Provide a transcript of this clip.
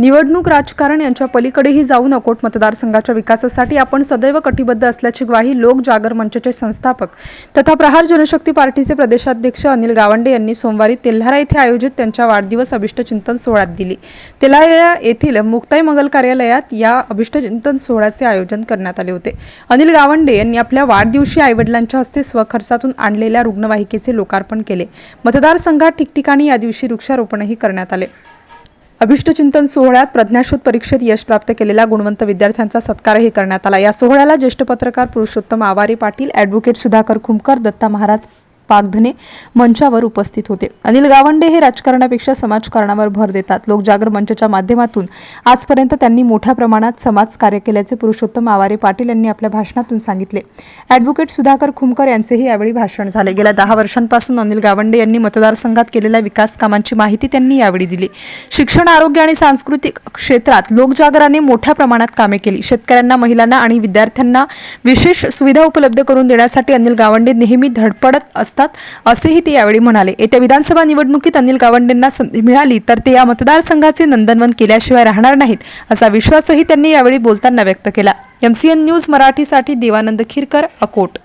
निवडणूक राजकारण यांच्या पलीकडेही जाऊन अकोट मतदारसंघाच्या विकासासाठी आपण सदैव कटिबद्ध असल्याची ग्वाही लोक जागर मंचचे संस्थापक तथा प्रहार जनशक्ती पार्टीचे प्रदेशाध्यक्ष अनिल गावंडे यांनी सोमवारी तेल्हारा येथे आयोजित त्यांच्या वाढदिवस अभिष्टचिंतन सोहळ्यात दिली. तेल्हारा येथील मुक्ताई मंगल कार्यालयात या अभिष्टचिंतन सोहळ्याचे आयोजन करण्यात आले होते. अनिल गावंडे यांनी आपल्या वाढदिवशी आईवडिलांच्या हस्ते स्वखर्चातून आणलेल्या रुग्णवाहिकेचे लोकार्पण केले. मतदारसंघात ठिकठिकाणी या दिवशी वृक्षारोपणही करण्यात आले. अभिष्टचिंतन सोहळ्यात प्रज्ञाशोध परीक्षेत यश प्राप्त केलेल्या गुणवंत विद्यार्थ्यांचा सत्कारही करण्यात आला. या सोहळ्याला ज्येष्ठ पत्रकार पुरुषोत्तम आवारी पाटील ॲडव्होकेट सुधाकर खुमकर दत्ता महाराज पागधने मंचावर उपस्थित होते. अनिल गावंडे हे राजकारणापेक्षा समाजकारणावर भर देतात. लोकजागर मंचच्या माध्यमातून आजपर्यंत त्यांनी मोठ्या प्रमाणात समाज कार्य केल्याचे पुरुषोत्तम आवारे पाटील यांनी आपल्या भाषणातून सांगितले. ॲडव्होकेट सुधाकर खुमकर यांचेही यावेळी भाषण झाले. गेल्या दहा वर्षांपासून अनिल गावंडे यांनी मतदारसंघात केलेल्या विकास कामांची माहिती त्यांनी यावेळी दिली. शिक्षण आरोग्य आणि सांस्कृतिक क्षेत्रात लोकजागराने मोठ्या प्रमाणात कामे केली. शेतकऱ्यांना महिलांना आणि विद्यार्थ्यांना विशेष सुविधा उपलब्ध करून देण्यासाठी अनिल गावंडे नेहमी धडपडत असतात. असतात. असेही ते यावेळी म्हणाले. येत्या विधानसभा निवडणुकीत अनिल गावंडेंना संधी मिळाली तर ते या मतदारसंघाचे नंदनवन केल्याशिवाय राहणार नाहीत असा विश्वासही त्यांनी यावेळी बोलताना व्यक्त केला. एमसीएन न्यूज मराठीसाठी देवानंद खिरकर अकोट.